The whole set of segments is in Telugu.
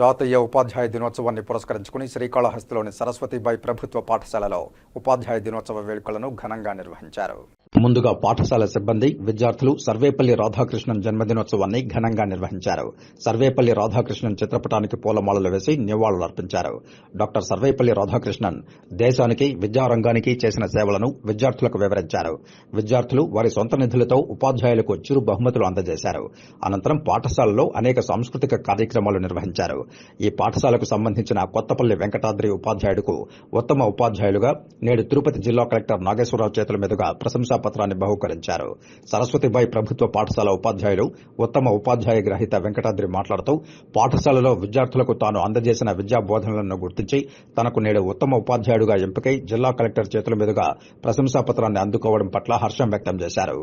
జాతీయ ఉపాధ్యాయ దినోత్సవాన్ని పురస్కరించుకుని శ్రీకాళహస్తిలోని సరస్వతిబాయి ప్రభుత్వ పాఠశాలలో ఉపాధ్యాయ దినోత్సవ వేడుకలను ఘనంగా నిర్వహించారు. ముందుగా పాఠశాల సిబ్బంది విద్యార్థులు సర్వేపల్లి రాధాకృష్ణన్ జన్మదినోత్సవాన్ని ఘనంగా నిర్వహించారు. సర్వేపల్లి రాధాకృష్ణన్ చిత్రపటానికి పూలమాలలు వేసి నివాళులర్పించారు డాక్టర్ సర్వేపల్లి రాధాకృష్ణన్ దేశానికి విద్యారంగానికి చేసిన సేవలను విద్యార్థులకు వివరించారు. విద్యార్థులు వారి సొంత నిధులతో ఉపాధ్యాయులకు చిరు బహుమతులు అందజేశారు. అనంతరం పాఠశాలలో అనేక సాంస్కృతిక కార్యక్రమాలు నిర్వహించారు. ఈ పాఠశాలకు సంబంధించిన కొత్తపల్లి వెంకటాద్రి ఉపాధ్యాయుడుకు ఉత్తమ ఉపాధ్యాయులుగా నేడు తిరుపతి జిల్లా కలెక్టర్ నాగేశ్వరరావు చేతుల మీదుగా ప్రశంసా పత్రాన్ని బహుకరించారు. సరస్వతిబాయి ప్రభుత్వ పాఠశాల ఉపాధ్యాయులు ఉత్తమ ఉపాధ్యాయ గ్రహీత వెంకటాద్రి మాట్లాడుతూ పాఠశాలలో విద్యార్థులకు తాను అందజేసిన విద్యా బోధనలను గుర్తించి తనకు నేడు ఉత్తమ ఉపాధ్యాయుడుగా ఎంపికై జిల్లా కలెక్టర్ చేతుల మీదుగా ప్రశంసా పత్రాన్ని అందుకోవడం పట్ల హర్షం వ్యక్తం చేశారు.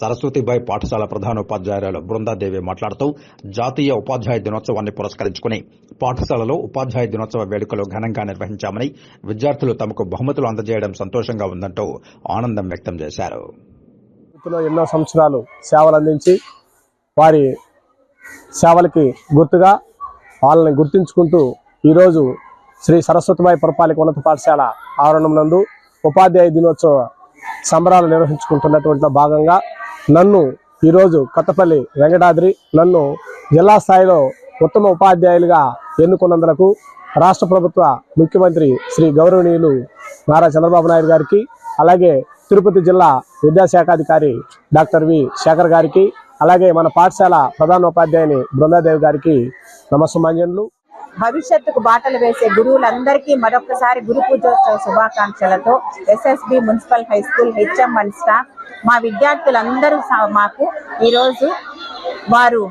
సరస్వతిబాయి పాఠశాల ప్రధానోపాధ్యాయురాలు బృందాదేవి మాట్లాడుతూ జాతీయ ఉపాధ్యాయ దినోత్సవాన్ని పురస్కరించుకుని పాఠశాలలో ఉపాధ్యాయ దినోత్సవ వేడుకలు ఘనంగా నిర్వహించామని విద్యార్థులు తమకు బహుమతులు అందజేయడం సంతోషంగా ఉందంటూ ఆనందం వ్యక్తం చేశారు. ఎన్నో సంవత్సరాలు సేవలు అందించి వారి సేవలకి గుర్తుగా వాళ్ళని గుర్తించుకుంటూ ఈరోజు శ్రీ సరస్వతిబాయి పురపాలిక ఉన్నత పాఠశాల ఆవరణం నందు ఉపాధ్యాయ దినోత్సవ సంబరాలు నిర్వహించుకుంటున్నటువంటి భాగంగా నన్ను ఈరోజు కొత్తపల్లి వెంకటాద్రి నన్ను జిల్లా స్థాయిలో ఉత్తమ ఉపాధ్యాయులుగా ఎన్నుకున్నందుకు రాష్ట్ర ప్రభుత్వ ముఖ్యమంత్రి శ్రీ గౌరవనీయులు నారా చంద్రబాబు నాయుడు గారికి అలాగే తిరుపతి జిల్లా విద్యాశాఖాధికారి డాక్టర్ వి శేఖర్ గారికి అలాగే మన పాఠశాల ప్రధానోపాధ్యాయుని బృందాదేవి గారికి నమస్సుమాంజన్లు భవిష్యత్తుకు బాటలు వేసే గురువులందరికీ మరొకసారి గురు పూజోత్సవ శుభాకాంక్షలతో SSB municipal high school HM and staff మా విద్యార్థులందరూ స- మాకు ఈరోజు వారు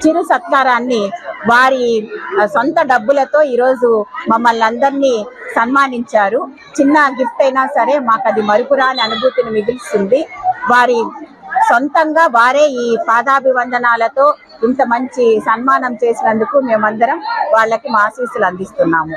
చిరు సత్కారాన్ని వారి సొంత డబ్బులతో ఈరోజు మమ్మల్ని అందరినీ సన్మానించారు. చిన్న గిఫ్ట్ అయినా సరే మాకు అది మరుపురాని అనుభూతిని మిగులుస్తుంది. వారి సొంతంగా వారే ఈ పాదాభివందనాలతో ఇంత మంచి సన్మానం చేసినందుకు మేమందరం వాళ్ళకి మా ఆశీస్సులు అందిస్తున్నాము.